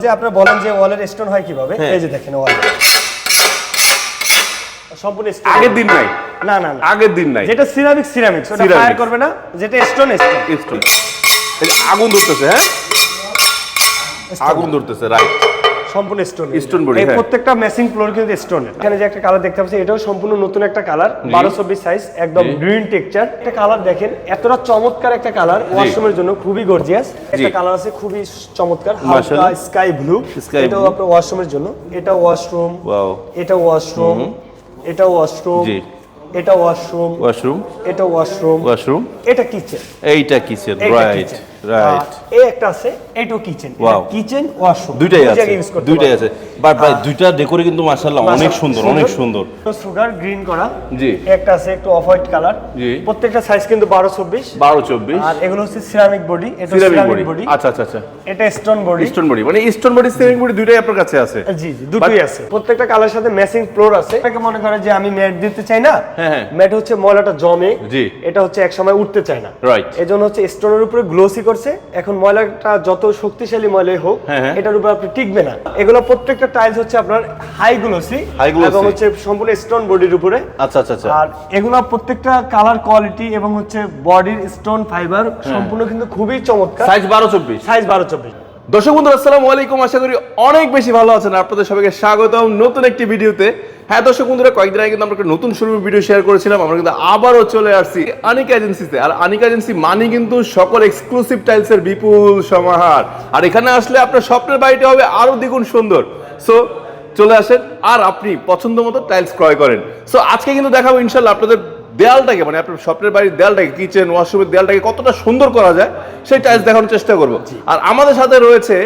যে আপনারা বলেন যে ওয়ালের স্টোন হয় কীভাবে? হ্যাঁ। এই যে দেখেন ওয়াল। সম্পূর্ণ। আগের দিন নাই। না না না। আগের দিন নাই। যেটা সিরামিক সিরামিক Ceramic। ফায়ার করবে না যেটা স্টোন স্টোন স্টোন আগুন ধরতেছে হ্যাঁ? আগুন ধরতেছে রাইট সম্পূর্ণ স্টোন Stone body, এই হ্যাঁ। প্রত্যেকটা মেসিং ফ্লোর কিন্তু স্টোন এখানে যে একটা কালার দেখতে পাচ্ছি এটাও সম্পূর্ণ নতুন একটা কালার বারো চব্বিশ সাইজ একদম গ্রিন টেক্সচার একটা কালার দেখেন এতটা চমৎকার একটা কালার ওয়াশরুমের জন্য খুবই গর্জিয়াস একটা কালার আছে খুবই চমৎকার হালকা স্কাই ব্লু এটাও আপনার ওয়াশরুমের জন্য। এটা ওয়াশরুম ওয়াও এটা ওয়াশরুম এটা ওয়াশরুম জি। এটা ওয়াশরুম ওয়াশরুম এটা ওয়াশরুম ওয়াশরুম এটা কিচেন এইটা কিচেন রাইট। রাইট আর এই একটা আছে এটাও কিচেন কিচেন ওয়াশরুম দুইটাই আছে দুইটাই আছে। বাট ভাই দুইটা ডেকোরে কিন্তু মাশাআল্লাহ অনেক সুন্দর অনেক সুন্দর। সুগার গ্রিন করা। জি। একটা আছে একটু অফ হোয়াইট কালার জি। প্রত্যেকটা সাইজ কিন্তু বারো চব্বিশ। বারো চব্বিশ। আর এগুলো হচ্ছে সিরামিক বডি এটা সিরামিক সিরামিক বডি বডি আচ্ছা আচ্ছা আচ্ছা। এটা স্টোন বডি স্টোন বডি মানে স্টোন বডি সিরামিক বডি দুইটাই আপনার কাছে আছে। জি জি দুটোই আছে। প্রত্যেকটা কালার সাথে ম্যাচিং ফ্লোর আছে। অনেকে মনে করে যে আমি ম্যাট দিতে চাই না? হ্যাঁ, হ্যাঁ। ম্যাট হচ্ছে ময়লাটা জমে। জি। এটা হচ্ছে এক সময় উঠতে চায় না। Right. এজন্য হচ্ছে স্টোনের উপরে গ্লোসি করছে এখন ময়লাটা যত শক্তিশালী ময়লাই হোক হ্যাঁ, হ্যাঁ। এটার উপর আপনি টিকবে না। এগুলো প্রত্যেকটা টাইলস হচ্ছে আপনার হাই গ্লোসি। এবং হচ্ছে সম্পূর্ণ স্টোন বডির উপরে। আচ্ছা আচ্ছা আচ্ছা। আর এগুলো প্রত্যেকটা কালার কোয়ালিটি এবং হচ্ছে বডির স্টোন ফাইবার সম্পূর্ণ কিন্তু খুবই চমৎকার। সাইজ বারো চব্বিশ। সাইজ বারো চব্বিশ। দর্শক বন্ধু আসসালামু আলাইকুম। আশা করি অনেক বেশি ভালো আছেন। আপনাদের সবাইকে স্বাগতম নতুন একটি ভিডিওতে। হ্যাঁ দর্শক বন্ধুরা, কয়েকদিন আগে কিন্তু আমরা একটা নতুন শুরু ভিডিও শেয়ার করেছিলাম। আমরা কিন্তু আবারও চলে আসছি আনিকা এজেন্সিতে আর আনিকা এজেন্সি মানে কিন্তু সকল এক্সক্লুসিভ টাইলসের বিপুল সমাহার। আর এখানে আসলে আপনার স্বপ্নের বাড়িটা হবে আরও দ্বিগুণ সুন্দর। সো চলে আসেন। আর আপনি পছন্দ মতো টাইলস ক্রয় করেন। সো আজকে কিন্তু দেখাবো ইনশাল্লাহ আপনাদের দেয়ালটাকে মানে আপনার স্বপ্নের বাড়ির দেয়ালটাকে কিচেন ওয়াশরুমের দেয়ালটাকে কতটা সুন্দর করা যায় সেই টাইলস দেখানোর চেষ্টা করব। আর আমাদের সাথে রয়েছে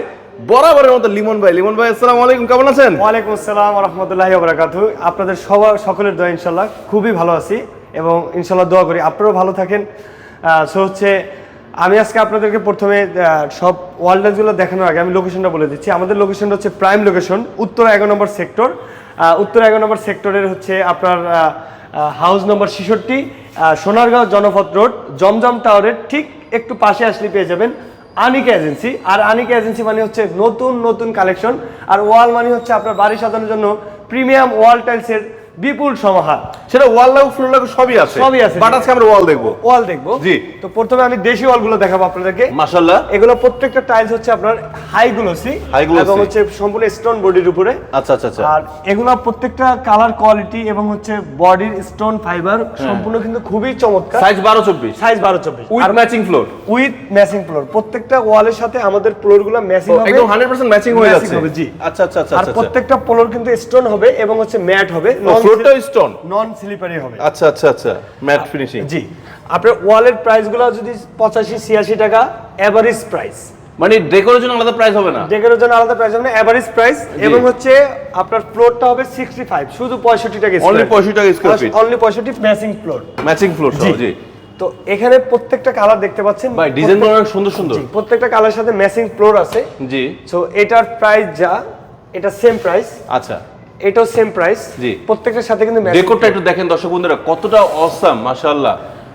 বরাবরের মতো লিমন ভাই। লিমন ভাই আসসালামু আলাইকুম কেমন আছেন? ওয়ালাইকুম আসসালাম রহমতুল্লাহ বরাকাতু। আপনাদের সবার সকলের দোয়া ইনশাল্লাহ খুবই ভালো আছি এবং ইনশাল্লাহ দোয়া করি। আপনারাও ভালো থাকেন। সো হচ্ছে আমি আজকে আপনাদেরকে প্রথমে সব ওয়ার্ল্ডগুলো দেখানোর আগে আমি লোকেশনটা বলে দিচ্ছি। আমাদের লোকেশনটা হচ্ছে প্রাইম লোকেশন উত্তর এগারো নম্বর সেক্টর উত্তর এগারো নম্বর সেক্টরের হচ্ছে আপনার হাউস নম্বর ছেষট্টি সোনারগাঁও জনপথ রোড, জমজম টাওয়ারের ঠিক একটু পাশে আসলে পেয়ে যাবেন আনিকা এজেন্সি। আর আনিকা এজেন্সি মানে হচ্ছে নতুন নতুন কালেকশন। আর ওয়াল মানে হচ্ছে আপনার বাড়ি সাজানোর জন্য প্রিমিয়াম ওয়াল টাইলসের বিপুল সমাহার। সেটা ওয়াল লাগু ফ্লোর লাগু সবই আছে। সবই আছে। বাট আজকে আমরা ওয়াল দেখব। ওয়াল দেখব। জি। তো প্রথমে আমি দেশি ওয়ালগুলো দেখাবো আপনাদেরকে। মাশাআল্লাহ। এগুলো প্রত্যেকটা টাইলস হচ্ছে আপনার হাই গ্লোসি High glossy। এবং হচ্ছে সম্পূর্ণ স্টোন বডির উপরে। আচ্ছা আচ্ছা আচ্ছা। আর এগুলো প্রত্যেকটা কালার কোয়ালিটি এবং হচ্ছে বডির স্টোন ফাইবার সম্পূর্ণ কিন্তু খুবই চমৎকার। সাইজ বারো চব্বিশ। সাইজ বারো চব্বিশ। With matching floor with matching floor প্রত্যেকটা ওয়ালের সাথে আমাদের ফ্লোরগুলো ম্যাচিং হবে। একদম হান্ড্রেড পার্সেন্ট ম্যাচিং হয়ে যাচ্ছে। জি। আচ্ছা আচ্ছা আচ্ছা আর আচ্ছা প্রত্যেকটা ফ্লোর কিন্তু স্টোন হবে এবং হচ্ছে ম্যাট হবে। ফ্লোরটা স্টোন নন স্লিপারি হবে। আচ্ছা আচ্ছা আচ্ছা ম্যাট ফিনিশিং জি। আপনার ওয়ালের প্রাইসগুলো যদি পঁচাশি ছিয়াশি টাকা এভারেজ প্রাইস মানে ডেকোরের জন্য আলাদা প্রাইস হবে না? ডেকের জন্য আলাদা প্রাইস হবে এভারেজ প্রাইস এবং হচ্ছে আপনার ফ্লোরটা হবে সিক্সটি ফাইভ শুধু পঁয়ষট্টি টাকা অনলি পঁয়ষট্টি টাকা স্কোয়ার ফিট অনলি পঁয়ষট্টি ম্যাচিং ফ্লোর ম্যাচিং ফ্লোর জি। তো এখানে প্রত্যেকটা কালার দেখতে পাচ্ছেন। ভাই ডিজাইন অনেক সুন্দর সুন্দর। প্রত্যেকটা কালার সাথে ম্যাচিং ফ্লোর আছে। জি। সো এটার প্রাইস যা এটা সেম প্রাইস আচ্ছা। এটাও সেম প্রাইস জি। প্রত্যেকটার সাথে কিন্তু ডেকোরটা একটু দেখেন দর্শক বন্ধুরা কতটা অসাম মাশাআল্লাহ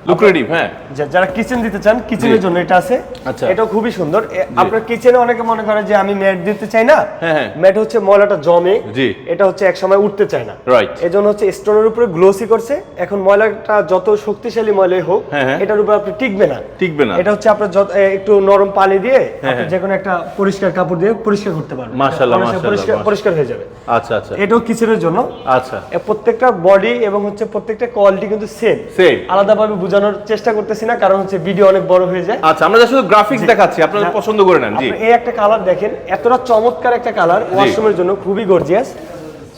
লুক্রেটিভ হ্যাঁ। যারা কিচেন দিতে চান কিচেনের জন্য এটা আছে। আচ্ছা। এটাও খুবই সুন্দর। আপনার কিচেনে অনেকে মনে করে যে আমি ম্যাট দিতে চাই না। হ্যাঁ, হ্যাঁ। ম্যাট হচ্ছে ময়লাটা জমে। জি। এটা হচ্ছে এক সময় উঠতে চায় না। Right. এজন্য হচ্ছে স্টোনের উপরে গ্লোসি করছে। এখন ময়লাটা যত শক্তিশালী ময়লাই হোক হ্যাঁ, হ্যাঁ। এটার উপর আপনি টিকবে না। টিকবে না। এটা হচ্ছে আপনার একটু নরম পানি দিয়ে। যে কোনো একটা পরিষ্কার কাপড় দিয়ে পরিষ্কার করতে পারবেন। মাশাআল্লাহ, মাশাআল্লাহ, পরিষ্কার হয়ে যাবে। আচ্ছা আচ্ছা। এটাও কিচেনের জন্য। আচ্ছা। প্রত্যেকটা বডি এবং হচ্ছে প্রত্যেকটা কোয়ালিটি কিন্তু সেম Same। আলাদাভাবে বোঝানোর চেষ্টা করতেছি না কারণ হচ্ছে ভিডিও অনেক বড় হয়ে যায়। আচ্ছা আমরা যা শুধু গ্রাফিক্স দেখাচ্ছি আপনারা পছন্দ করে নেন জি। এই একটা কালার দেখেন এতটা চমৎকার একটা কালার ওয়াশরুমের জন্য খুবই গর্জিয়াস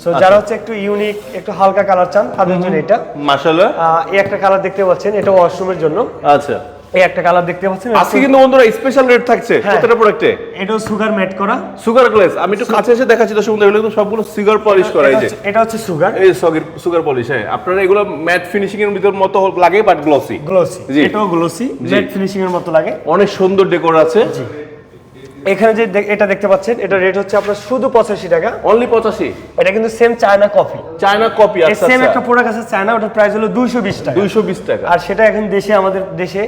সো আচ্ছা। যারা হচ্ছে একটু ইউনিক একটু হালকা কালার চান তাদের জন্য এটা। মাশাআল্লাহ। এই একটা কালার দেখতে পাচ্ছেন এটা ওয়াশরুমের জন্য। আচ্ছা। এই একটা কালার দেখতে পাচ্ছেন? আজকে কিন্তু বন্ধুরা স্পেশাল রেট থাকছে। প্রত্যেকটা প্রোডাক্টে এটাও সুগার ম্যাট করা। সুগার আমি একটু কাছে এসে দেখাচ্ছি দর্শক এগুলো সবগুলো সুগার পলিশ করা এই যে। এটা হচ্ছে সুগার এই সুগার সুগার পলিশ হ্যাঁ। আপনারা এগুলো ম্যাট ফিনিশিং এর ভিতর মতো লাগে বাট গ্লসি গ্লোসি জি। এটাও গ্লোসি জি। ম্যাট ফিনিশিং এর মতো লাগে। অনেক সুন্দর ডেকোর আছে। এখানে যে এটা দেখতে পাচ্ছেন এটা রেট হচ্ছে আপনার শুধু পঁচাশি টাকা। অনলি পঁচাশি? এটা কিন্তু সেম চায়না কফি চায়না আচ্ছা সেম একটা প্রোডাক্ট আছে চায়না ওটার প্রাইস হলো দুইশো বিশ টাকা। দুইশো বিশ টাকা। আর সেটা এখন দেশে আমাদের দেশে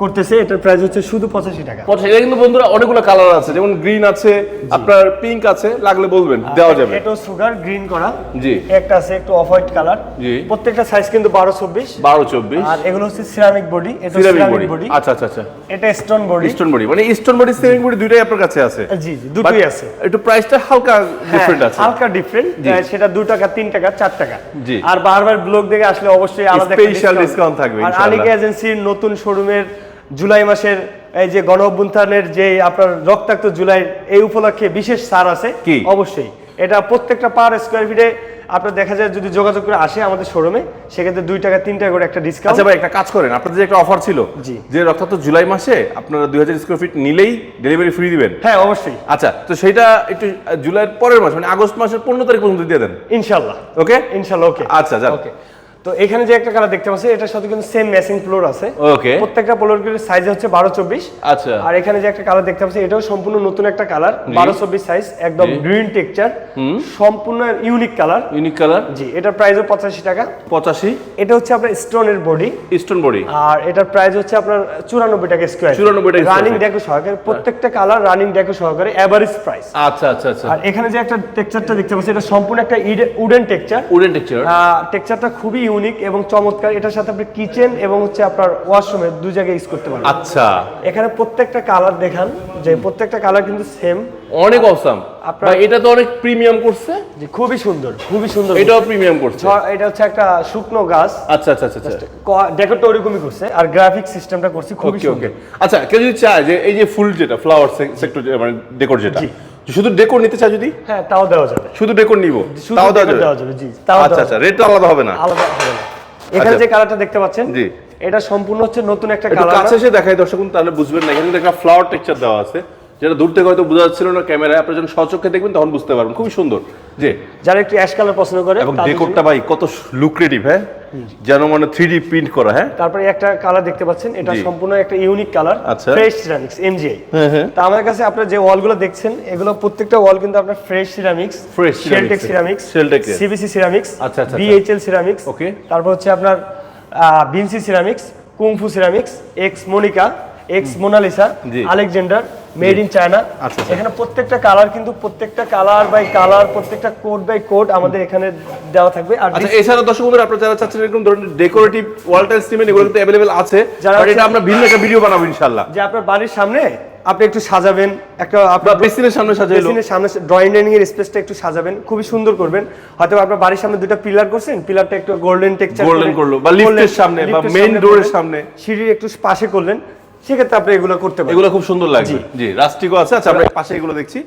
করতেছে এটার প্রাইস হচ্ছে শুধু পঁচাশি টাকা। এটা কিন্তু বন্ধুরা অনেকগুলো কালার আছে যেমন গ্রিন আছে আপনার পিঙ্ক আছে লাগলে বলবেন দেওয়া যাবে। এটাও সুগার গ্রিন করা। জি। একটা আছে একটু অফ হোয়াইট কালার জি। প্রত্যেকটা সাইজ কিন্তু বারো চব্বিশ। বারো চব্বিশ। আর এগুলো হচ্ছে সিরামিক বডি এটা সিরামিক বডি আচ্ছা আচ্ছা আচ্ছা। এটা স্টোন বডি স্টোন বডি মানে স্টোন বডি সিরামিক বডি দুইটাই আপনার কাছে আছে। জি জি দুটোই আছে। একটু প্রাইসটা হালকা ডিফারেন্ট হ্যাঁ, আছে। হালকা ডিফারেন্ট সেটা দু টাকা তিন টাকা চার টাকা। জি। আর বারবার ব্লগ দেখে আসলে অবশ্যই আলাদা Special discount থাকবে, আর। আলিকা এজেন্সির নতুন শোরুমের জুলাই মাসের এই যে গণ অভ্যুত্থানের যে আপনার রক্তাক্ত জুলাই এই উপলক্ষে বিশেষ ছাড় আছে? কি? অবশ্যই। এটা প্রত্যেকটা পার স্কোয়ার ফিটে আপনার দেখা যায় যদি যোগাযোগ করে আসে আমাদের শোরুমে সেক্ষেত্রে দুই টাকা তিন টাকা করে একটা ডিসকাউন্ট আচ্ছা ভাই একটা কাজ করেন। আপনাদের যে একটা অফার ছিল জি। যে অর্থাৎ জুলাই মাসে আপনারা দুই হাজার স্কোয়ার ফিট নিলেই ডেলিভারি ফ্রি দিবেন? হ্যাঁ অবশ্যই। আচ্ছা তো সেটা একটু জুলাইয়ের পরের মাস মানে আগস্ট মাসের পনেরো তারিখ পর্যন্ত দিয়ে দেন? ইনশাল্লাহ। ওকে ইনশাল্লাহ ওকে আচ্ছা। ওকে তো এখানে যে একটা কালার দেখতে পাচ্ছি এটার সাথে কিন্তু সেম ম্যাচিং ফ্লোর আছে। ওকে প্রত্যেকটা পোলোর সাইজ হচ্ছে বারো চব্বিশ। আচ্ছা। আর এখানে যে একটা কালার দেখতে পাচ্ছি এটাও সম্পূর্ণ নতুন একটা কালার বারো চব্বিশ সাইজ একদম গ্রিন টেক্সচার সম্পূর্ণ ইউনিক কালার ইউনিক কালার জি এটার প্রাইসও পঁচাশি টাকা। পঁচাশি? এটা হচ্ছে আপনার স্টোনের বডি স্টোন বডি আর এটার প্রাইস হচ্ছে আপনার চুরানব্বই টাকা স্কোয়ার 94 টাকা রানিং। ডেকো সহকারে প্রত্যেকটা কালার রানিং ডেকো সহকারে এভারেজ প্রাইস আচ্ছা আচ্ছা আচ্ছা। আর এখানে যে একটা টেক্সচারটা দেখতে পাচ্ছি এটা সম্পূর্ণ একটা উডেন টেক্সচার উডেন টেক্সচার টেক্সচারটা খুবই ইউনিক এবং চমৎকার। এটার সাথে আপনি কিচেন এবং হচ্ছে আপনার ওয়াশরুমে দুই জায়গায় ইউজ করতে পারবেন। আচ্ছা। এখানে প্রত্যেকটা কালার দেখান যে প্রত্যেকটা কালার কিন্তু সেম অনেক অসাম আপনার- ভাই এটা তো অনেক প্রিমিয়াম করছে। যে খুবই সুন্দর খুবই সুন্দর। এটাও প্রিমিয়াম করছে। এটা হচ্ছে একটা শুকনো গাছ। আচ্ছা আচ্ছা আচ্ছা আচ্ছা। ডেকোরটা ওরকমই করছে আর গ্রাফিক সিস্টেমটা করছে খুবই সুন্দর। আচ্ছা কেউ যদি চায় যে এই যে ফুল যেটা ফ্লাওয়ার সেক্টর মানে ডেকোর যেটা। শুধু ডেকোর নিতে চাই যদি? হ্যাঁ তাও দেওয়া যাবে। শুধু ডেকোর নিব? তাও দেওয়া যাবে? দেওয়া যাবে জি তাও আচ্ছা আচ্ছা রেট রেটটা আলাদা হবে না। আলাদা হবে না। এখানে আচ্ছা। যে কালারটা দেখতে পাচ্ছেন জি। এটা সম্পূর্ণ হচ্ছে নতুন একটা কালার কাছে এসে দেখাই দর্শক তাহলে বুঝবেন না। এখানে একটা ফ্লাওয়ার টেক্সচার দেওয়া আছে। যেটা দূর থেকে হয়তো বোঝা যাচ্ছিল না ক্যামেরায় আপনি যখন সচক্ষে দেখবেন তখন বুঝতে পারবেন। খুবই সুন্দর। যে যারা একটু অ্যাশ কালার পছন্দ করে এবং ডেকোরটা ভাই কত লুক্রেটিভ হ্যাঁ? যেন মানে থ্রি প্রিন্ট করা হ্যাঁ? তারপরে একটা কালার দেখতে পাচ্ছেন এটা সম্পূর্ণ একটা unique colour. Fresh ceramics MGI তা আমাদের কাছে আপনার যে ওয়ালগুলো দেখছেন এগুলো প্রত্যেকটা ওয়াল কিন্তু আপনার ফ্রেশ সিরামিক্স ফ্রেশ শেলটেক এর। সিরামিক্স এর। সিবিসি সিরামিক্স আচ্ছা, আচ্ছা, আচ্ছা। বিএইচএল সিরামিক্স ওকে তারপর হচ্ছে আপনার Vinci ceramics kung fu ceramics X Monica X Mona Lisa. Alexander made in China. এখানে প্রত্যেকটা কালার কিন্তু প্রত্যেকটা কালার বাই কালার প্রত্যেকটা কোড বাই কোড আমাদের এখানে দেওয়া থাকবে। আর আচ্ছা এছাড়া দর্শক বন্ধুরা আপনারা যারা চাচ্ছেন এরকম ধরনের ডেকোরেটিভ ওয়াল টাইলস নেবেন এগুলো কিন্তু অ্যাভেলেবেল আছে। যারা আর এটা আমরা ভিন্ন একটা ভিডিও বানাবো ইনশাআল্লাহ। যে আপনার বাড়ির সামনে আপনি একটু সাজাবেন একটা আপনার বেসিনের সামনে সাজাইলো। বেসিনের সামনে ড্রয়িং ডাইনিং এর স্পেসটা একটু সাজাবেন খুবই সুন্দর করবেন। হয়তো আপনার বাড়ির সামনে দুটো পিলার করছেন পিলারটা একটু গোল্ডেন টেক্সচার Golden করল, বা লিফটের সামনে, বা door এর সামনে। সিঁড়ির একটু পাশে করলেন। সেক্ষেত্রে আপনি এগুলো করতে পারেন। এগুলো খুব সুন্দর লাগবে। জি। রাস্টিকও আছে। আচ্ছা আমরা পাশে এগুলো দেখছি।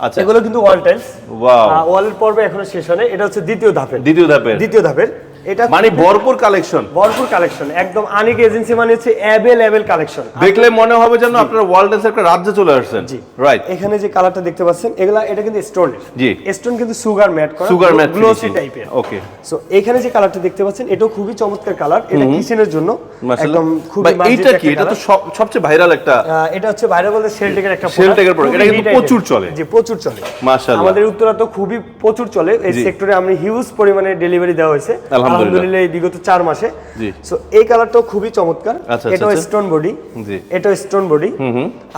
আচ্ছা। এগুলো কিন্তু ওয়াল টাইলস ওয়াও। ওয়ালের পর্বে এখনও শেষ হয় এটা হচ্ছে দ্বিতীয় ধাপের। দ্বিতীয় ধাপের। দ্বিতীয় ধাপের। এটা মানে ভরপুর কালেকশন ভরপুর কালেকশন একদম আনিক এজেন্সি মানে হচ্ছে অ্যাভেলেবেল কালেকশন দেখলে মনে হবে যেন আপনারা ওয়ার্ল্ড ড্যান্সের একটা রাজ্যে চলে আসছেন। জি। রাইট এখানে যে কালারটা দেখতে পাচ্ছেন এগুলা এটা কিন্তু স্টোনের জি। স্টোন কিন্তু সুগার ম্যাট করা সুগার ম্যাট গ্লোসি টাইপের ওকে সো এখানে যে কালারটা দেখতে পাচ্ছেন এটাও খুবই চমৎকার কালার এটা কিচেনের জন্য। একদম খুবই এইটা কি? এটা তো সবচেয়ে ভাইরাল একটা এটা হচ্ছে বাইরে বলতে শেলটেকের একটা এর product, এটা কিন্তু প্রচুর চলে। জি প্রচুর চলে। মাশাআল্লাহ। আমাদের উত্তরা তো খুবই প্রচুর চলে। এই সেক্টরে আমরা হিউজ পরিমাণে ডেলিভারি দেওয়া হয়েছে। আলহামদুলিল্লাহ। এই বিগত মাসে সো এই কালারটাও খুবই চমৎকার আচ্ছা, আচ্ছা। স্টোন বডি জি। এটাও স্টোন বডি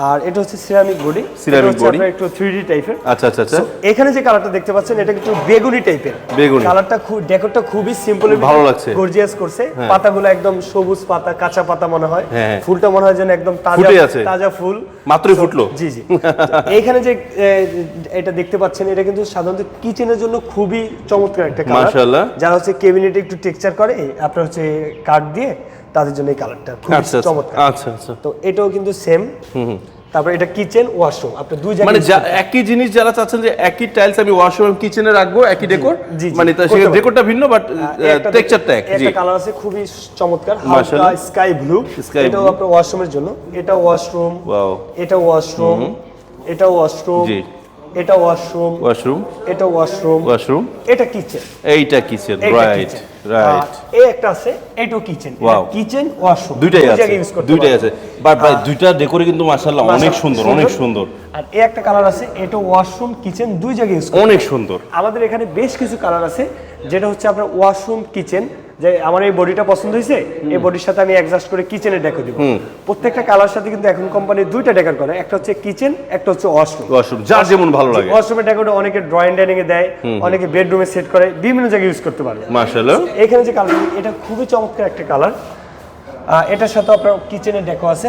আর এটা হচ্ছে সিরামিক বডি Ceramic body। একটু টাইপের আচ্ছা আচ্ছা আচ্ছা এখানে যে কালারটা দেখতে পাচ্ছেন এটা কিন্তু বেগুনি টাইপের বেগুনি। কালারটা খুব ডেকোরটা খুবই সিম্পল ভালো লাগছে। গর্জিয়াস করছে পাতাগুলো একদম সবুজ পাতা কাঁচা পাতা মনে হয় হ্যাঁ। ফুলটা মনে হয় যেন একদম তাজা। তাজা ফুল মাত্রই ফুটলো। জি জি তো এইখানে যে এটা দেখতে পাচ্ছেন এটা কিন্তু সাধারণত কিচেনের জন্য খুবই চমৎকার একটা কালার। যারা হচ্ছে কেবিনেটে একটু টেক্সচার করে আপনার হচ্ছে কাঠ দিয়ে তাদের জন্য এই কালারটা খুব আচ্ছা আচ্ছা, চমৎকার। আচ্ছা আচ্ছা। তো এটাও কিন্তু সেম তারপর এটা কিচেন ওয়াশরুম আপনি দুই জায়গায় মানে একই জিনিস যারা চাচ্ছেন যে একই টাইলস আমি ওয়াশরুম কিচেনে রাখব একই ডেকোর মানে করতে পারেন। ডেকোরটা ভিন্ন বাট টেক্সচারটা এক একটা কালার আছে খুবই চমৎকার হালকা স্কাই ব্লু এটাও আপনার ওয়াশরুমের জন্য। এটা ওয়াশরুম ওয়াও এটা ওয়াশরুম এটা ওয়াশরুম জি। এটা ওয়াশরুম ওয়াশরুম এটা ওয়াশরুম ওয়াশরুম এটা কিচেন এইটা কিচেন রাইট রাইট এই একটা আছে এটাও কিচেন কিচেন ওয়াশরুম দুইটাই আছে দুইটাই আছে। বাট ভাই দুইটা ডেকোরে কিন্তু মাশাআল্লাহ অনেক সুন্দর অনেক সুন্দর। আর এই একটা কালার আছে এটা ওয়াশরুম কিচেন দুই জায়গায় ইউজ অনেক সুন্দর। আমাদের এখানে বেশ কিছু কালার আছে যেটা হচ্ছে আপনার ওয়াশরুম কিচেন যে আমার এই বডিটা পছন্দ হয়েছে এই বডির সাথে আমি অ্যাডজাস্ট করে কিচেনের ডেকো দিব। প্রত্যেকটা কালার সাথে কিন্তু এখন কোম্পানি দুইটা ডেকার করে একটা হচ্ছে কিচেন একটা হচ্ছে ওয়াশরুম ওয়াশরুম যার যেমন ভালো লাগে। ওয়াশরুমের ডেকোটা অনেকে ড্রয়িং ডাইনিং এ দেয় অনেকে বেডরুমে সেট করে বিভিন্ন জায়গায় ইউজ করতে পারবে মার্শাল্লাহ এখানে যে কালার এটা খুবই চমৎকার একটা কালার এটার সাথে আপনার কিচেনের ডেকো আছে।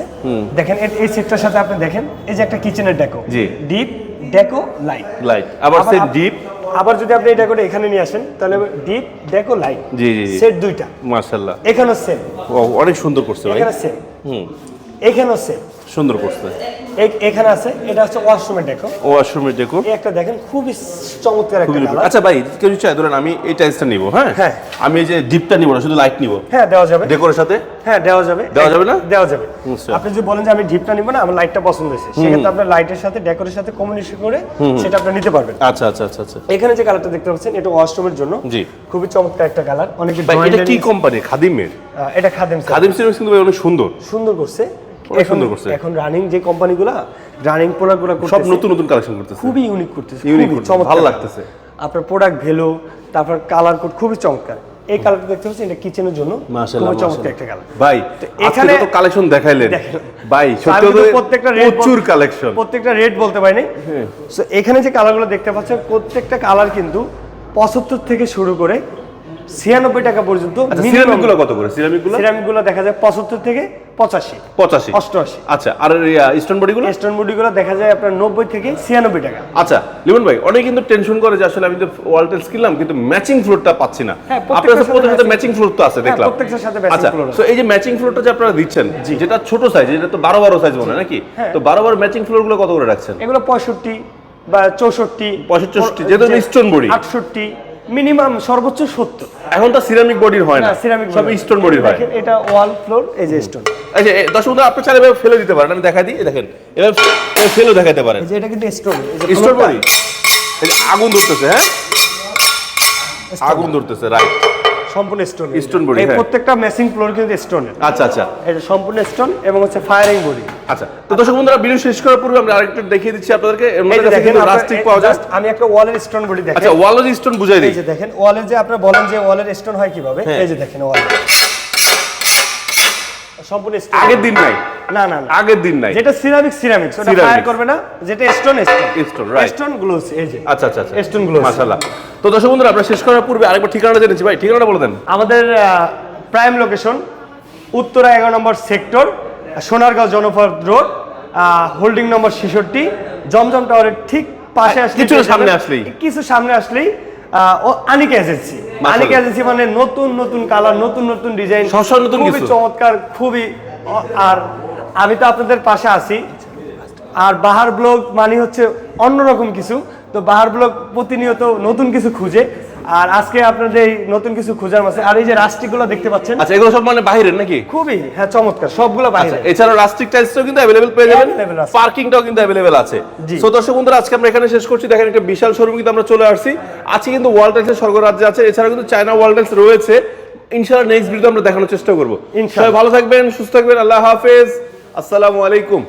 দেখেন এই সেটটার সাথে আপনি দেখেন এই যে একটা কিচেনের ডেকো জি। ডিপ ডেকো লাইট লাইট আবার সে ডিপ আবার যদি আপনি এটা করে এখানে নিয়ে আসেন তাহলে ডিপ ডেকো লাইট জি, জি। সেট দুইটা। মাশাআল্লাহ। এখানেও সেম অনেক সুন্দর করছে ভাই। এখানে সেম হুম। এখানেও সেম সুন্দর করছে। এখানে আছে এটা হচ্ছে ওয়াশরুমের ডেকো ওয়াশরুমের ডেকো একটা দেখেন খুবই চমৎকার একটা আচ্ছা ভাই কেউ চাই ধরেন আমি এই টাইলসটা নিব হ্যাঁ? হ্যাঁ। আমি এই যে ডিপটা নিব না শুধু লাইট নিব? হ্যাঁ দেওয়া যাবে। ডেকোরের সাথে? হ্যাঁ দেওয়া যাবে। দেওয়া যাবে না? দেওয়া যাবে। আচ্ছা। আপনি যদি বলেন যে আমি ডিপটা নিব না আমার লাইটটা পছন্দ হয়েছে। সেক্ষেত্রে আপনার লাইটের সাথে ডেকোরের সাথে কমিউনিকেশন করে সেটা আপনি নিতে পারবেন। আচ্ছা আচ্ছা আচ্ছা আচ্ছা। এখানে যে কালারটা দেখতে পাচ্ছেন এটা ওয়াশরুমের জন্য। জি। খুবই চমৎকার একটা কালার অনেক ভাই এটা কি কোম্পানি খাদিমের? এটা খাদিম খাদিম সিরিজ কিন্তু ভাই অনেক সুন্দর। সুন্দর করছে। সুন্দর করছে। এখন রানিং যে কোম্পানিগুলো রানিং প্রোডাক্টগুলো সব নতুন নতুন কালেকশন করতেছে। খুবই ইউনিক করতেছে চমৎকার ভালো লাগতেছে। আপনার প্রোডাক্ট ভ্যালু তারপর কালার কোড খুবই চমৎকার। এই কালারটা দেখতে পাচ্ছেন এটা কিচেনের জন্য। খুবই চমৎকার একটা কালার ভাই এখানে- তো কালেকশন দেখাইলেন। ভাই সত্যি প্রত্যেকটা রেট প্রচুর কালেকশন প্রত্যেকটা রেট বলতে পারিনি। So, এখানে যে কালারগুলো দেখতে পাচ্ছেন প্রত্যেকটা কালার কিন্তু পঁচাত্তর থেকে শুরু করে ছিয়ানব্বই টাকা পর্যন্ত আচ্ছা সিরামিকগুলো কত করে? সিরামিকগুলো সিরামিকগুলো দেখা যায় পঁচাত্তর থেকে পঁচাশি। পঁচাশি। অষ্টআশি। আচ্ছা আর স্টোন বডি গুলো স্টোন মুডি গুলো দেখা যায় আপনার নব্বই থেকে ছিয়ানব্বই টাকা। আচ্ছা লিমন ভাই অনেকে কিন্তু টেনশন করে যে আসলে আমি তো ওয়াল টাইলস কিনলাম কিন্তু ম্যাচিং ফ্লোরটা পাচ্ছি না। হ্যাঁ, আপনার প্রত্যেকটার সাথে ম্যাচিং ফ্লোর তো আছে হ্যাঁ, দেখলাম। প্রত্যেকটার সাথে আচ্ছা তো এই যে ম্যাচিং ফ্লোরটা যে আপনারা দিচ্ছেন যেটা ছোট সাইজ এটা তো বারো বারো সাইজ মনে হয় নাকি? হ্যাঁ। তো বারো বারো ম্যাচিং ফ্লোরগুলো কত করে রাখছেন? এগুলো পঁয়ষট্টি বা চৌষট্টি। 65, 64 যেহেতু stone body। আটষট্টি মিনিমাম সর্বোচ্চ সত্তর। এখন তো সিরামিক বডির হয় না সিরামিক সব স্টোন বডির হয়। এটা ওয়াল ফ্লোর এজ যে স্টোন আচ্ছা দর্শক বন্ধু আপনি চাইলে ফেলে দিতে পারেন আমি দেখাই দিই দেখেন এবার ফেলে দেখাতে পারেন। এই যে এটা কিন্তু স্টোন স্টোন বডি আগুন ধরতেছে হ্যাঁ? আগুন ধরতেছে রাইট সম্পূর্ণ স্টোন স্টোন বডি এই হ্যাঁ। প্রত্যেকটা ম্যাচিং ফ্লোর কিন্তু স্টোনের আচ্ছা আচ্ছা। এটা সম্পূর্ণ স্টোন এবং হচ্ছে ফায়ারিং বডি আচ্ছা তো দর্শক বন্ধুরা ভিডিও শেষ করার পূর্বে আমরা আরেকটু দেখিয়ে দিচ্ছি আপনাদেরকে। মধ্যে কাছে দেখেন কিন্তু রাস্টিক পাওয়া যায়। আমি একটা ওয়ালের স্টোন বডি দেখেন। আচ্ছা ওয়ালের স্টোন বুঝাই এই দিই। যে দেখেন ওয়ালের যে আপনারা বলেন যে ওয়ালের স্টোন হয় কীভাবে হ্যাঁ। এই যে দেখেন ওয়াল সম্পূর্ণ স্টোন আগের দিন নাই। না না না। আগের দিন নাই। যেটা সিরামিক সিরামিক ওটা ফায়ার করবে না যেটা stone stone Stone, right. Stone gloss এই যে। আচ্ছা আচ্ছা আচ্ছা। Stone gloss। মাশাআল্লাহ। তো দর্শক বন্ধুরা আমরা শেষ করার পূর্বে আরেকবার ঠিকানাটা জেনেছি। ভাই ঠিকানাটা বলে দেন। আমাদের প্রাইম লোকেশন উত্তরা এগারো নম্বর সেক্টর সোনারগাঁও জনপদ রোড হোল্ডিং নম্বর ছেষট্টি জমজম টাওয়ারের ঠিক পাশে আসলে কিছু সামনে আসলেই। কিছু সামনে আসলেই আনিক এজেন্সি। আনিক এজেন্সি মানে নতুন নতুন কালার নতুন নতুন ডিজাইন নতুন খুবই কিছু। চমৎকার খুবই আর আমি তো আপনাদের পাশে আছি। আর বাহার ব্লগ মানে হচ্ছে অন্যরকম কিছু। তো বাহার ব্লগ প্রতিনিয়ত নতুন কিছু খুঁজে। আর আজকে আপনাদের এই নতুন কিছু খোঁজার মাঝে আর এই যে রাস্টিকগুলো দেখতে পাচ্ছেন আচ্ছা এগুলো সব মানে বাইরের নাকি? খুবই হ্যাঁ চমৎকার সবগুলো বাইরে আচ্ছা, এছাড়াও রাস্টিক টাইলসটাও কিন্তু অ্যাভেলেবেল পেয়ে যাবেন আছে। পার্কিংটাও কিন্তু অ্যাভেলেবেল আছে। জি। সো দর্শক বন্ধুরা আজকে আমরা এখানে শেষ করছি। দেখেন একটা বিশাল শোরুম কিন্তু আমরা চলে আসছি। আজকে কিন্তু ওয়াল টাইলসের স্বর্গরাজ্যে আছে। এছাড়া কিন্তু চায়না ওয়াল টাইলস রয়েছে। ইনশাআল্লাহ নেক্সট ভিডিও আমরা দেখানোর চেষ্টা করব। ইনশাআল্লাহ। ভালো থাকবেন সুস্থ থাকবেন। আল্লাহ হাফেজ। আসসালামু আলাইকুম।